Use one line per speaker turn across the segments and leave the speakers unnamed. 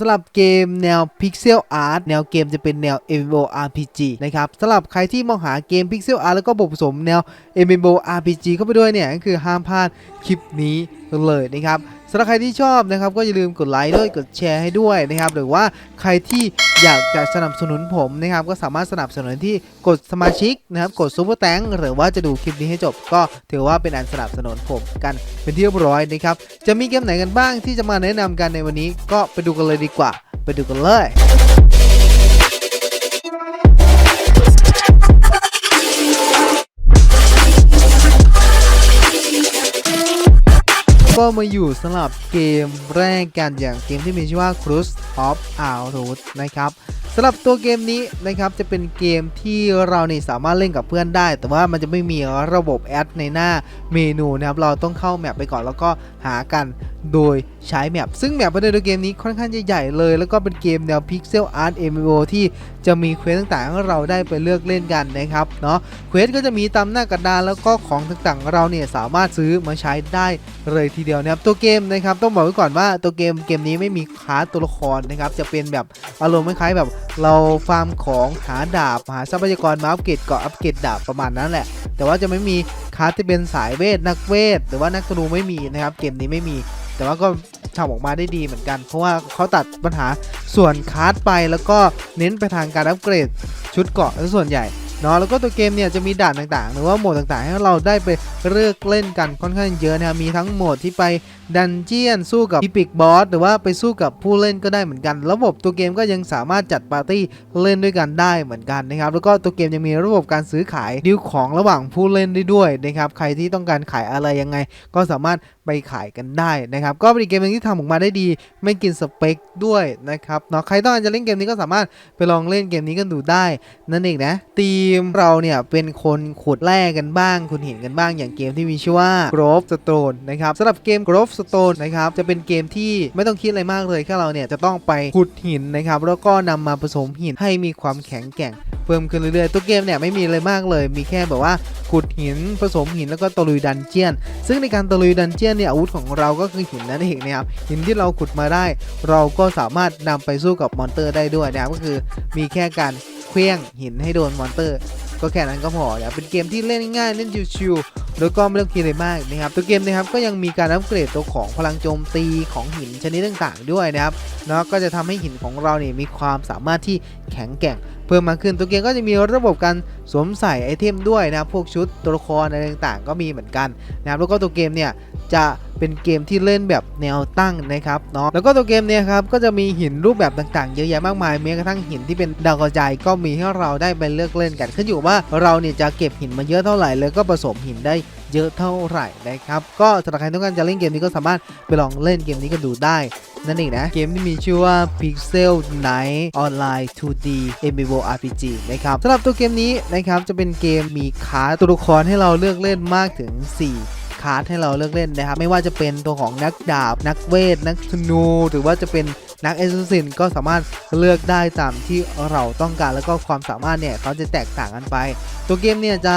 สำหรับเกมแนว Pixel Art แนวเกมจะเป็นแนว MMORPG นะครับสำหรับใครที่มองหาเกม Pixel Art แล้วก็บผสมแนว MMORPG เข้าไปด้วยเนี่ยก็คือห้ามพลาดคลิปนี้เลยนะครับสำหรับใครที่ชอบนะครับก็อย่าลืมกดไลค์ด้วยกดแชร์ให้ด้วยนะครับหรือว่าใครที่อยากจะสนับสนุนผมนะครับก็สามารถสนับสนุนที่กดสมาชิกนะครับกดซูเปอร์แตงหรือว่าจะดูคลิปนี้ให้จบ ก็ถือว่าเป็นอันสนับสนุนผมกันเป็นที่เรียบร้อยนะครับจะมีเกมไหนกันบ้างที่จะมาแนะนำกันในวันนี้ ก็ไปดูกันเลยดีกว่า ไปดูกันเลย ก็มาอยู่สำหรับเกมแรกกันอย่างเกมที่มีชื่อว่า Cruise of o u t r o o t นะครับสำหรับตัวเกมนี้นะครับจะเป็นเกมที่เราเนี่สามารถเล่นกับเพื่อนได้ แต่ว่ามันจะไม่มีระบบแอดในหน้าเมนูนะครับเราต้องเข้าแมปไปก่อนแล้วก็หากัน โดยใช้แมปซึ่งแมปภายในตัวเกมนี้ค่อนข้างจะใหญ่เลย แล้วก็เป็นเกมแนว Pixel Art MMO ที่จะมีเควสต่างๆให้เราได้ไปเลือกเล่นกันนะครับเนาะเควสก็จะมีตามหน้ากระดานแล้วก็ของต่างๆ เราเนี่ยสามารถซื้อมาใช้ได้เลยทีเดียวนะครับตัวเกมนะครับต้องบอกไว้ก่อนว่าตัวเกมเกมนี้ไม่มีคาสตัวละครนะครับจะเป็นแบบอารมณ์คล้ายๆแบบเราฟาร์มของหาดาบหาทรัพยากรมาอัปเกรดเกาะอัปเกรดดาบประมาณนั้นแหละ แต่ว่าจะไม่มีคาสที่เป็นสายเวทนักเวทหรือว่านักธนูไม่มีนะครับเกมนี้ไม่มี แต่ว่าก็ทำออกมาได้ดีเหมือนกัน เพราะว่าเขาตัดปัญหาส่วนคลาสไปแล้วก็เน้นไปทางการอัปเกรดชุดเกาะซะส่วนใหญ่เนาะแล้วก็ตัวเกมเนี่ยจะมีด่านต่างๆ หรือว่าโหมดต่างๆ ให้เราได้ไปเลือกเล่นกันค่อนข้างเยอะนะครับมีทั้งโหมดที่ไปดันเจียนสู้กับอีพิกบอสหรือว่าไปสู้กับผู้เล่นก็ได้เหมือนกัน ระบบตัวเกมก็ยังสามารถจัดปาร์ตี้เล่นด้วยกันได้เหมือนกันนะครับแล้วก็ตัวเกมยังมีระบบการซื้อขายดิวของระหว่างผู้เล่นได้ด้วยนะครับใครที่ต้องการขายอะไรยังไง ก็สามารถ ไปขายกันได้นะครับ ก็เป็นอีกเกมนึงที่ทำออกมาได้ดี ไม่กินสเปคด้วยนะครับเนาะใครต้องการจะเล่นเกมนี้ก็สามารถไปลองเล่นเกมนี้กันดูได้ นั่นเองนะทีมเราเนี่ยเป็นคนขุดแร่กันบ้างขุดหินกันบ้างอย่างเกมที่มีชื่อว่า Grove Stone นะครับสำหรับเกม Grove Stone นะครับจะเป็นเกมที่ไม่ต้องคิดอะไรมากเลยแค่เราเนี่ยจะต้องไปขุดหินนะครับแล้วก็นำมาผสมหินให้มีความแข็งแกร่ง เพิ่มขึ้นเรื่อยๆ ตัวเกมเนี่ยไม่มีอะไรมากเลย มีแค่แบบว่าขุดหินผสมหินแล้วก็ตะลุยดันเจียน ซึ่งในการตะลุยดันเจียนเนี่ยอาวุธของเราก็คือหินนั่นเองนะครับหินที่เราขุดมาได้ เราก็สามารถนำไปสู้กับมอนเตอร์ได้ด้วยนะครับก็คือมีแค่การเคลี้ยงหินให้โดนมอนเตอร์ ก็แค่นั้นก็พอนะเป็นเกมที่เล่นง่ายเล่นชิวๆแล้วก็ไม่ต้องคิดอะไรมากนะครับตัวเกมนะครับก็ยังมีการอัปเกรดตัวของพลังโจมตีของหินชนิดต่างๆ ด้วยนะครับเนาะก็จะทำให้หินของเราเนี่ยมีความสามารถที่แข็งแกร่ง เพิ่มมากขึ้นตัวเกมก็จะมีระบบการสวมใส่ไอเทมด้วยนะครับพวกชุดตัวละครอะไรต่างๆ ก็มีเหมือนกันนะครับแล้วก็ตัวเกมเนี่ยจะเป็นเกมที่เล่นแบบแนวตั้งนะครับเนาะแล้วก็ตัวเกมเนี่ยครับก็จะมีหินรูปแบบต่างๆ เยอะแยะมากมายแม้กระทั่งหินที่เป็นดาวกระจายก็มีให้เราได้ไปเลือกเล่นกันขึ้นอยู่ว่าเราเนี่ยจะเก็บหินมาเยอะเท่าไหร่แล้วก็ผสมหินได้ เยอะเท่าไหร่นะครับ ก็สำหรับใครต้องการจะเล่นเกมนี้ก็สามารถไปลองเล่นเกมนี้กันดูได้นั่นเองนะ เกมที่มีชื่อว่า Pixel Night Online 2D MMORPG นะครับสำหรับตัวเกมนี้นะครับจะเป็นเกมมีคาร์ดตัวละครให้เราเลือกเล่นมากถึง 4คาร์ดให้เราเลือกเล่นนะครับ ไม่ว่าจะเป็นตัวของนักดาบ นักเวท นักธนู หรือว่าจะเป็น นักเอซซินก็สามารถเลือกได้ตามที่เราต้องการแล้วก็ความสามารถเนี่ยเขาจะแตกต่างกันไป ตัวเกมเนี่ยจะ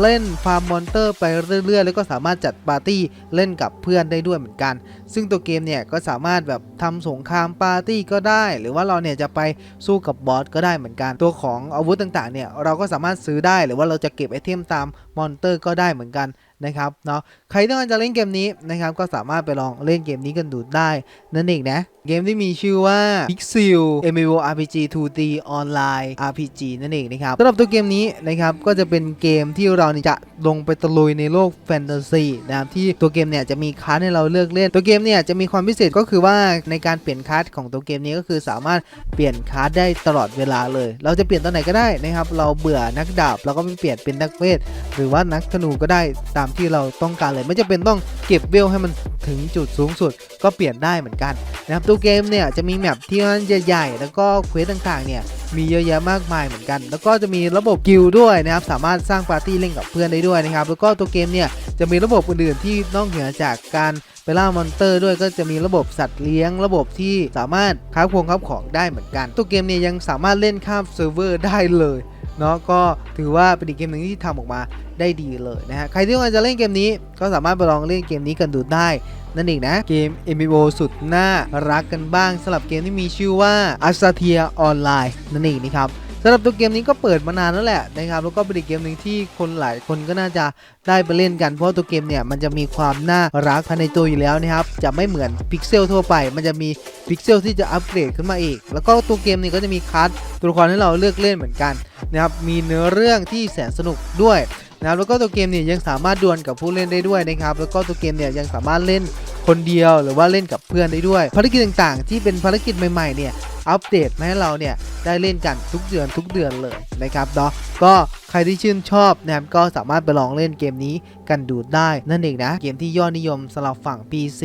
เล่นฟาร์มมอนเตอร์ไปเรื่อยๆ แล้วก็สามารถจัดปาร์ตี้เล่นกับเพื่อนได้ด้วยเหมือนกัน ซึ่งตัวเกมเนี่ยก็สามารถแบบทำสงครามปาร์ตี้ก็ได้ หรือว่าเราเนี่ยจะไปสู้กับบอสก็ได้เหมือนกัน ตัวของอาวุธต่างๆเนี่ยเราก็สามารถซื้อได้หรือว่าเราจะเก็บไอเทมตามมอนเตอร์ก็ได้เหมือนกัน นะครับเนาะใครต้องการจะเล่นเกมนี้นะครับก็สามารถไปลองเล่นเกมนี้กันดูได้นั่นเองนะ เกมที่มีชื่อว่า Pixel MMORPG 2D Online RPG นั่นเองนะครับสำหรับตัวเกมนี้นะครับก็จะเป็นเกมที่เราจะลงไปตะลุยในโลกแฟนตาซีนะครับที่ตัวเกมเนี่ยจะมีคลาสให้เราเลือกเล่น ตัวเกมเนี่ยจะมีความพิเศษก็คือว่าในการเปลี่ยนคลาสของตัวเกมนี้ก็คือสามารถเปลี่ยนคลาสได้ตลอดเวลาเลย เราจะเปลี่ยนตอนไหนก็ได้นะครับ เราเบื่อนักดาบเราก็ไปเปลี่ยนเป็นนักเวทหรือว่านักธนูก็ได้ตามที่เราต้องการเลย ไม่จำเป็นต้องเก็บเวลให้มันถึงจุดสูงสุด ก็เปลี่ยนได้เหมือนกันนะครับตัวเกมเนี่ยจะมีแมปที่มันใหญ่ๆแล้วก็เควสต่างๆเนี่ยมีเยอะแยะมากมายเหมือนกัน แล้วก็จะมีระบบกิลด์ด้วยนะครับ สามารถสร้างปาร์ตี้เล่นกับเพื่อนได้ด้วยนะครับ แล้วก็ตัวเกมเนี่ยจะมีระบบอื่นๆที่นอกเหนือจากการไปล่ามอนเตอร์ด้วยก็จะมีระบบสัตว์เลี้ยง ระบบที่สามารถค้าพวงค้าของได้เหมือนกัน ตัวเกมเนี่ยยังสามารถเล่นข้ามเซิร์ฟเวอร์ได้เลย เนาะก็ถือว่าเป็นอีกเกมหนึ่งที่ทำออกมาได้ดีเลยนะฮะใครที่ต้องการจะเล่นเกมนี้ก็สามารถไปลองเล่นเกมนี้กันดูได้นั่นเองนะ เกม MMO สุดน่ารักกันบ้างสำหรับเกมที่มีชื่อว่า a s a t i a Online นั่นเองนะครับสำหรับตัวเกมนี้ก็เปิดมานานแล้วแหละนะครับแล้วก็เป็นอีกเกมหนึ่งที่คนหลายคนก็น่าจะได้ไปเล่นกันเพราะตัวเกมเนี่ยมันจะมีความน่ารักภายในตัวอยู่แล้วนะครับจะไม่เหมือนพิกเซลทั่วไป มันจะมีพิกเซลที่จะอัปเกรดขึ้นมาอีก แล้วก็ตัวเกมนี้ก็จะมีคัสตัวละครให้เราเลือกเล่นเหมือนกัน นะครับมีเนื้อเรื่องที่แสนสนุกด้วยนะครับแล้วก็ตัวเกมเนี่ยยังสามารถดวลกับผู้เล่นได้ด้วยนะครับแล้วก็ตัวเกมเนี่ยยังสามารถเล่นคนเดียวหรือว่าเล่นกับเพื่อนได้ด้วย ภารกิจต่างๆ ที่เป็นภารกิจใหม่ๆเนี่ยอัปเดตมาให้เราเนี่ยได้เล่นกันทุกเดือนทุกเดือนเลยนะครับเนาะก็ใครที่ชื่นชอบนะครับก็สามารถไปลองเล่นเกมนี้กันดูได้นั่นเองนะเกมที่ยอดนิยมสำหรับฝั่ง PC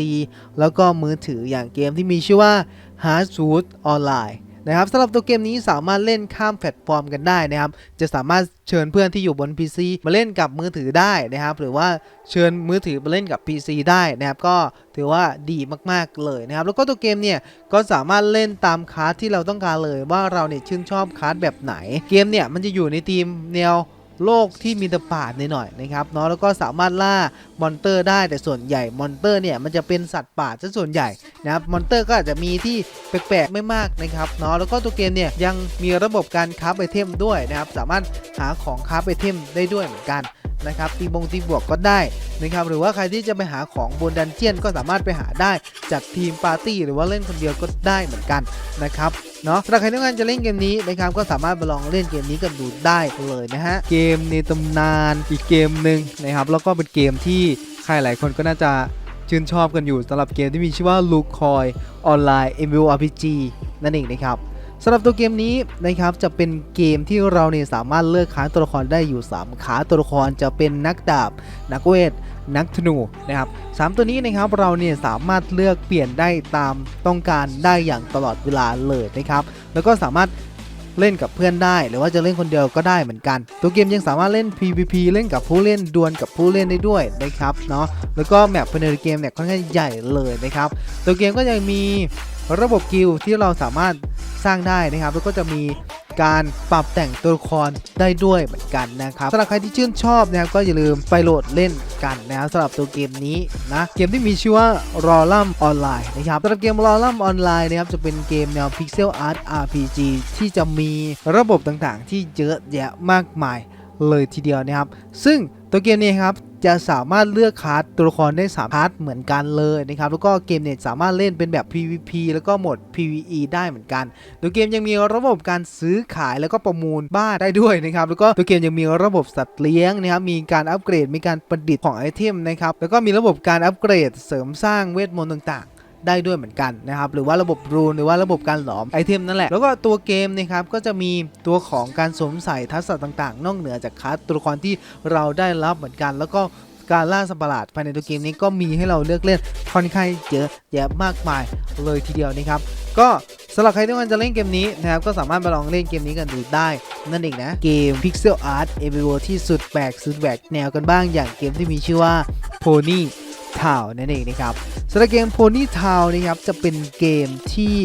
แล้วก็มือถืออย่างเกมที่มีชื่อว่า Hard Shoot Online นะครับสำหรับตัวเกมนี้สามารถเล่นข้ามแพลตฟอร์มกันได้นะครับ จะสามารถเชิญเพื่อนที่อยู่บน PC มาเล่นกับมือถือได้นะครับ หรือว่าเชิญมือถือมาเล่นกับ PC ได้นะครับ ก็ถือว่าดีมากๆเลยนะครับ แล้วก็ตัวเกมเนี่ยก็สามารถเล่นตามคลาสที่เราต้องการเลยว่าเราเนี่ยชื่นชอบคลาสแบบไหน เกมเนี่ยมันจะอยู่ในทีมแนว โลกที่มีตะป่าหน่อยนะครับเนาะแล้วก็สามารถล่ามอนเตอร์ได้แต่ส่วนใหญ่มอนเตอร์เนี่ยมันจะเป็นสัตว์ป่าซะส่วนใหญ่นะครับมอนเตอร์ก็อาจจะมีที่แปลกๆไม่มากนะครับเนาะแล้วก็ตัวเกมเนี่ยยังมีระบบการคราฟไอเทมด้วยนะครับสามารถหาของคราฟไอเทมได้ด้วยเหมือนกัน นะครับตีบงตีบวกก็ได้นะครับหรือว่าใครที่จะไปหาของบนดันเจียนก็สามารถไปหาได้จากทีมปาร์ตี้หรือว่าเล่นคนเดียวก็ได้เหมือนกันนะครับเนาะสำหรับใครต้องการจะเล่นเกมนี้นะครับก็สามารถไปลองเล่นเกมนี้กันดูได้เลยนะฮะเกมในตำนานอีกเกมหนึ่งนะครับแล้วก็เป็นเกมที่ใครหลายคนก็น่าจะชื่นชอบกันอยู่สำหรับเกมที่มีชื่อว่า l u k o i Online MMORPG นั่นเองนะครับ สำหรับตัวเกมนี้นะครับจะเป็นเกมที่เราเนี่ยสามารถเลือกค้าตัวละครได้อยู่ 3ขาตัวละครจะเป็นนักดาบ นักเวท นักธนูนะครับสามตัวนี้นะครับเราเนี่ยสามารถเลือกเปลี่ยนได้ตามต้องการได้อย่างตลอดเวลาเลยนะครับแล้วก็สามารถเล่นกับเพื่อนได้ หรือว่าจะเล่นคนเดียวก็ได้เหมือนกัน ตัวเกมยังสามารถเล่น PVP เล่นกับผู้เล่นดวลกับผู้เล่นได้ด้วยนะครับเนาะแล้วก็แมปภายในเกมเนี่ยค่อนข้างใหญ่เลยนะครับตัวเกมก็ยังมีระบบกิลที่เราสามารถ สร้างได้นะครับ แล้วก็จะมีการปรับแต่งตัวละครได้ด้วยเหมือนกันนะครับสำหรับใครที่ชื่นชอบนะครับก็อย่าลืมไปโหลดเล่นกันนะครับสำหรับตัวเกมนี้นะเกมที่มีชื่อว่า r o l u m Online นะครับสำหรับเกม r o l u m Online นะครับจะเป็นเกมแนว Pixel Art RPG ที่จะมีระบบต่างๆ ที่เยอะแยะมากมาย เลยทีเดียวนะครับ ซึ่งตัวเกมนี้ครับจะสามารถเลือกคาร์ดตัวละครได้3คาร์ดเหมือนกันเลยนะครับ แล้วก็เกมเนี่ยสามารถเล่นเป็นแบบ PVP แล้วก็โหมด PVE ได้เหมือนกัน ตัวเกมยังมีระบบการซื้อขายแล้วก็ประมูลบ้านได้ด้วยนะครับ แล้วก็ตัวเกมยังมีระบบสัตว์เลี้ยงนะครับ มีการอัปเกรด มีการประดิษฐ์ของไอเทมนะครับ แล้วก็มีระบบการอัปเกรดเสริมสร้างเวทมนต์ต่างๆ ได้ด้วยเหมือนกันนะครับหรือว่าระบบรูนหรือว่าระบบการหลอมไอเทมนั่นแหละ แล้วก็ตัวเกมนะครับก็จะมีตัวของการสวมใส่ทักษะต่างๆ นอกเหนือจากคัสตัวละครที่เราได้รับเหมือนกัน แล้วก็การล่าสัตว์ประหลาดภายในตัวเกมนี้ก็มีให้เราเลือกเล่นค่อนข้างเยอะแยะมากมายเลยทีเดียวนะครับ ก็สำหรับใครที่ต้องจะเล่นเกมนี้นะครับก็สามารถไปลองเล่นเกมนี้กันดูได้ นั่นเองนะ เกม Pixel Art MMO ที่สุดแปลกสุดแหวกแนวกันบ้างอย่างเกมที่มีชื่อว่า Pony Town นั่นเองนะครับ สำหรับเกม Pony Town นะครับจะเป็นเกมที่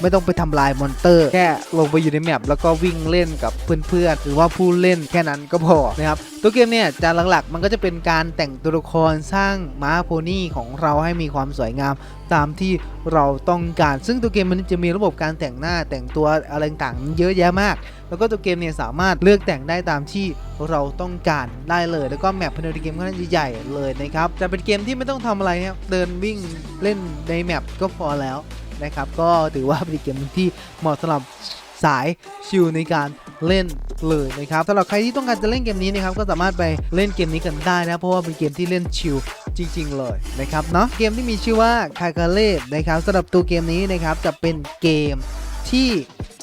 ไม่ต้องไปทำลายมอนเตอร์ แค่ลงไปอยู่ในแมปแล้วก็วิ่งเล่นกับเพื่อนๆ หรือว่าผู้เล่นแค่นั้นก็พอนะครับ ตัวเกมเนี่ยจะหลักๆ มันก็จะเป็นการแต่งตัวละครสร้างม้าโพนี่ของเราให้มีความสวยงามตามที่เราต้องการ ซึ่งตัวเกมมันจะมีระบบการแต่งหน้าแต่งตัวอะไรต่างๆเยอะแยะมาก แล้วก็ตัวเกมเนี่ยสามารถเลือกแต่งได้ตามที่เราต้องการได้เลย แล้วก็แมปภายในเกมก็น่าจะใหญ่เลยนะครับจะเป็นเกมที่ไม่ต้องทำอะไรครับเดินวิ่งเล่นในแมปก็พอแล้ว นะครับ ก็ถือว่าเป็นเกมที่เหมาะสำหรับสายชิลในการเล่นเลยนะครับสำหรับใครที่ต้องการจะเล่นเกมนี้นะครับก็สามารถไปเล่นเกมนี้กันได้นะเพราะว่าเป็นเกมที่เล่นชิลจริง ๆ เลยนะครับเนาะเกมที่มีชื่อว่าคาคาเล่นะครับสำหรับตัวเกมนี้นะครับจะเป็นเกมที่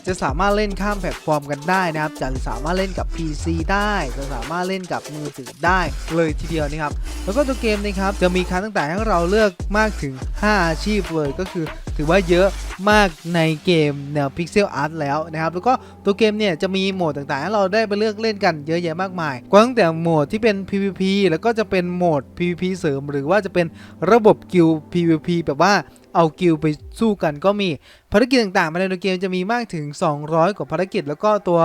จะสามารถเล่นข้ามแพลตฟอร์มกันได้นะครับ จะสามารถเล่นกับ PC ได้ จะสามารถเล่นกับมือถือได้เลยทีเดียวนะครับ แล้วก็ตัวเกมนะครับ จะมีคันตั้งแต่ให้เราเลือกมากถึง 5 อาชีพเลย ก็คือ ถือว่าเยอะมากในเกมแนว Pixel Art แล้วนะครับ แล้วก็ตัวเกมเนี่ยจะมีโหมดต่างๆ ให้เราได้ไปเลือกเล่นกันเยอะแยะมากมายกว่าตั้งแต่โหมดที่เป็น PVP แล้วก็จะเป็นโหมด PVP เสริม หรือว่าจะเป็นระบบกิล PVP แบบว่าเอากิลไปสู้กันก็มีภารกิจต่างๆภายในตัวเกมจะมีมากถึง 200 กว่าภารกิจ แล้วก็ตัว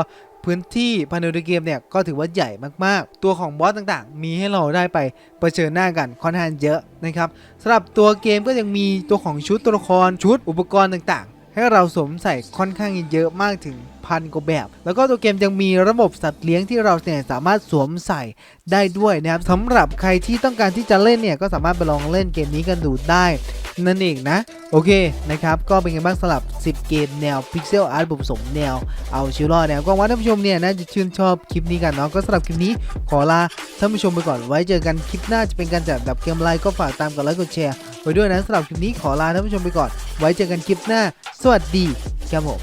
พื้นที่ภายในเกมเนี่ยก็ถือว่าใหญ่มากๆ ตัวของบอสต่างๆ มีให้เราได้ไปเผชิญหน้ากันค่อนข้างเยอะนะครับสำหรับตัวเกมก็ยังมีตัวของชุดตัวละครชุดอุปกรณ์ต่างๆ ให้เราสวมใส่ค่อนข้างเยอะมากถึงพันกว่าแบบ แล้วก็ตัวเกมยังมีระบบสัตว์เลี้ยงที่เราเนี่ยสามารถสวมใส่ได้ด้วยนะครับสำหรับใครที่ต้องการที่จะเล่นเนี่ยก็สามารถไปลองเล่นเกมนี้กันดูได้ นั่นเองนะ โอเคนะครับ ก็เป็นไงบ้างสำหรับ 10 เกมแนวพิกเซลอาร์ตผสมแนวเอาชิลล์แนวก็ว่าท่านผู้ชมเนี่ยน่าจะชื่นชอบคลิปนี้กันเนาะก็สำหรับคลิปนี้ขอลาท่านผู้ชมไปก่อนไว้เจอกันคลิปหน้าจะเป็นการจัดดับเกมไลน์ก็ฝากตามกดไลค์กดแชร์ไว้ด้วยนะสำหรับคลิปนี้ขอลาท่านผู้ชมไปก่อน ไว้เจอกันคลิปหน้า สวัสดีครับผม